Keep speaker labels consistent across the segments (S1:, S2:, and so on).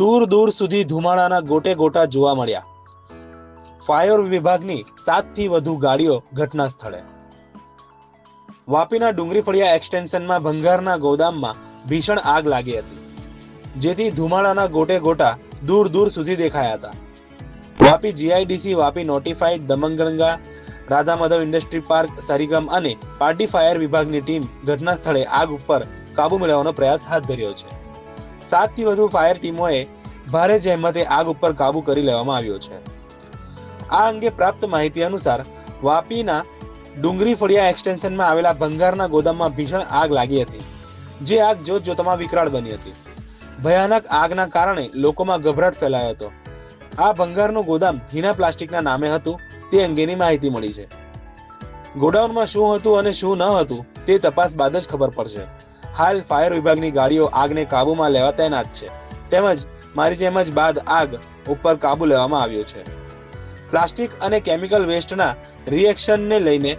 S1: દૂર દૂર સુધી ધુમાડાના ગોટે ગોટા જોવા મળ્યા. ફાયર વિભાગની સાતથી વધુ ગાડીઓ ઘટના સ્થળે. વાપીના ડુંગરી ફળિયા એક્સટેન્શનમાં ભંગારના ગોદામમાં ભીષણ આગ લાગી હતી. જેથી ધુમાડાના ગોટે ગોટા દૂર દૂર સુધી દેખાયા હતા. Vapi GIDC, Vapi notified Damanganga Radha Madhav industry park, Sarigam અને પાર્ટી ફાયર વિભાગની ટીમ ઘટના સ્થળે આગ ઉપર કાબુ મેળવવાનો પ્રયાસ હાથ ધર્યો છે. સાતથી વધુ ફાયર ટીમોએ ભારે જહેમતે આગ ઉપર કાબુ કરી લેવામાં આવ્યો છે. આ અંગે પ્રાપ્ત માહિતી અનુસાર વાપીના ડુંગરી ફળિયા એક્સટેન્શનમાં આવેલા ભંગારના ગોદામમાં ભીષણ આગ લાગી હતી, જે આગ જોત જોતામાં વિકરાળ બની હતી. ભયાનક આગના કારણે લોકોમાં ગભરાટ ફેલાયો હતો. આ ભંગારનું ગોદામ હિના પ્લાસ્ટિકના નામે હતું, તે અંગેની માહિતી મળી છે. ગોડાઉનમાં શું હતું અને શું ન હતું, તે તપાસ બાદ જ ખબર પડશે. હાલ ફાયર વિભાગની ગાડીઓ આગને કાબૂમાં લેવા તૈનાત છે. તેમજ મારી જેમ જ બાદ આગ ઉપર કાબુ લેવામાં આવ્યો છે. પ્લાસ્ટિક અને કેમિકલ વેસ્ટના રિએક્શનને લઈને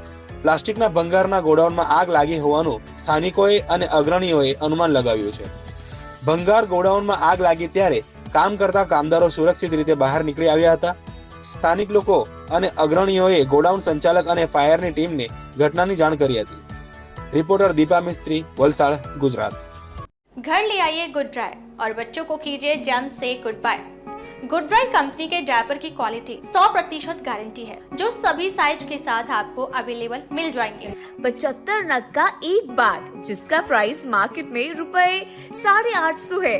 S1: પ્લાસ્ટિકના ભંગારના ગોડાઉનમાં આગ લાગી હોવાનું સ્થાનિકોએ અને અગ્રણીઓએ અનુમાન લગાવ્યું છે. ભંગાર ગોડાઉનમાં આગ લાગી ત્યારે કામ કરતા કામદારો સુરક્ષિત રીતે બહાર નીકળી આવ્યા હતા. સ્થાનિક લોકો અને અગ્રણીઓએ ગોડાઉન સંચાલક અને ફાયરની ટીમને ઘટનાની જાણ કરી હતી. रिपोर्टर दीपा मिस्त्री वलसाड़ गुजरात।
S2: घर ले आइए गुड ड्राई और बच्चों को कीजिए जम से good bye. Good dry company के डायपर की क्वालिटी 100 प्रतिशत गारंटी है जो सभी साइज़ के साथ आपको अवेलेबल मिल जाएँगे।
S3: पचहत्तर नग का एक बाग जिसका प्राइस मार्केट में रुपए साढ़े आठ सौ है।